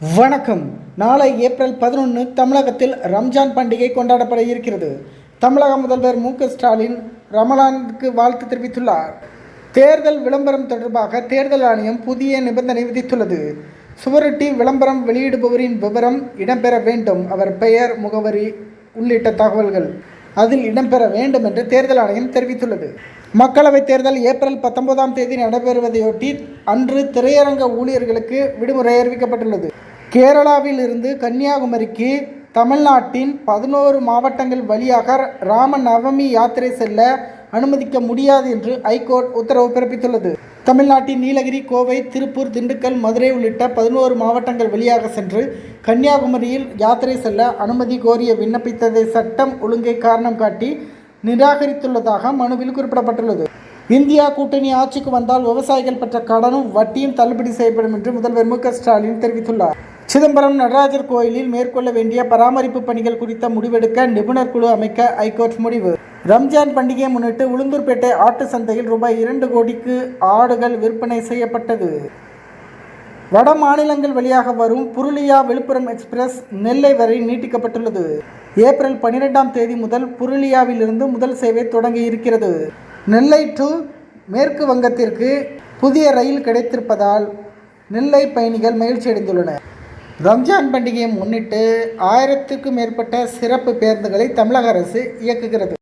வணக்கம். நாளை ஏப்ரல் பதினொன்று தமிழகத்தில் ரம்ஜான் பண்டிகை கொண்டாடப்பட இருக்கிறது. தமிழக முதல்வர் மு ஸ்டாலின் ரமலானுக்கு வாழ்த்து தெரிவித்துள்ளார். தேர்தல் விளம்பரம் தொடர்பாக தேர்தல் ஆணையம் புதிய நிபந்தனை விதித்துள்ளது. சுவரொட்டி விளம்பரம் வெளியிடுபவரின் விவரம் இடம்பெற வேண்டும் அவர் பெயர் முகவரி உள்ளிட்ட தகவல்கள் அதில் இடம்பெற வேண்டும் என்று தேர்தல் ஆணையம் தெரிவித்துள்ளது. மக்களவைத் தேர்தல் ஏப்ரல் பத்தொன்பதாம் தேதி நடைபெறுவதையொட்டி அன்று திரையரங்க ஊழியர்களுக்கு விடுமுறை அறிவிக்கப்பட்டுள்ளது. கேரளாவில் இருந்து கன்னியாகுமரிக்கு தமிழ்நாட்டின் பதினோரு மாவட்டங்கள் வழியாக ராம நவமி யாத்திரை செல்ல அனுமதிக்க முடியாது என்று ஐகோர்ட் உத்தரவு பிறப்பித்துள்ளது. தமிழ்நாட்டின் நீலகிரி கோவை திருப்பூர் திண்டுக்கல் மதுரை உள்ளிட்ட பதினோரு மாவட்டங்கள் வழியாக சென்று கன்னியாகுமரியில் யாத்திரை செல்ல அனுமதி கோரிய விண்ணப்பித்ததை சட்டம் ஒழுங்கை காரணம் காட்டி நிராகரித்துள்ளதாக மனுவில் குறிப்பிடப்பட்டுள்ளது. இந்தியா கூட்டணி ஆட்சிக்கு வந்தால் விவசாயிகள் பெற்ற கடனும் வட்டியும் தள்ளுபடி செய்யப்படும் என்று முதல்வர் மு ஸ்டாலின் தெரிவித்துள்ளார். சிதம்பரம் நடராஜர் கோயிலில் மேற்கொள்ள வேண்டிய பராமரிப்பு பணிகள் குறித்த முடிவெடுக்க நிபுணர் குழு அமைக்க ஐகோர்ட் முடிவு. ரம்ஜான் பண்டிகையை முன்னிட்டு உளுந்தூர்பேட்டை ஆட்டு சந்தையில் ரூபாய் இரண்டு கோடிக்கு ஆடுகள் விற்பனை செய்யப்பட்டது. வட மாநிலங்கள் வழியாக வரும் புருலியா விழுப்புரம் எக்ஸ்பிரஸ் நெல்லை வரை நீட்டிக்கப்பட்டுள்ளது. ஏப்ரல் பனிரெண்டாம் தேதி முதல் புருலியாவிலிருந்து முதல் சேவை தொடங்கி இருக்கிறது நெல்லை டு மேற்கு வங்கத்திற்கு புதிய ரயில் கிடைத்திருப்பதால் நெல்லை பயணிகள் மகிழ்ச்சி அடைந்துள்ளனர். ரம்ஜான் பண்டிகையை முன்னிட்டு ஆயிரத்துக்கும் மேற்பட்ட சிறப்பு பேருந்துகளை தமிழக அரசு இயக்குகிறது.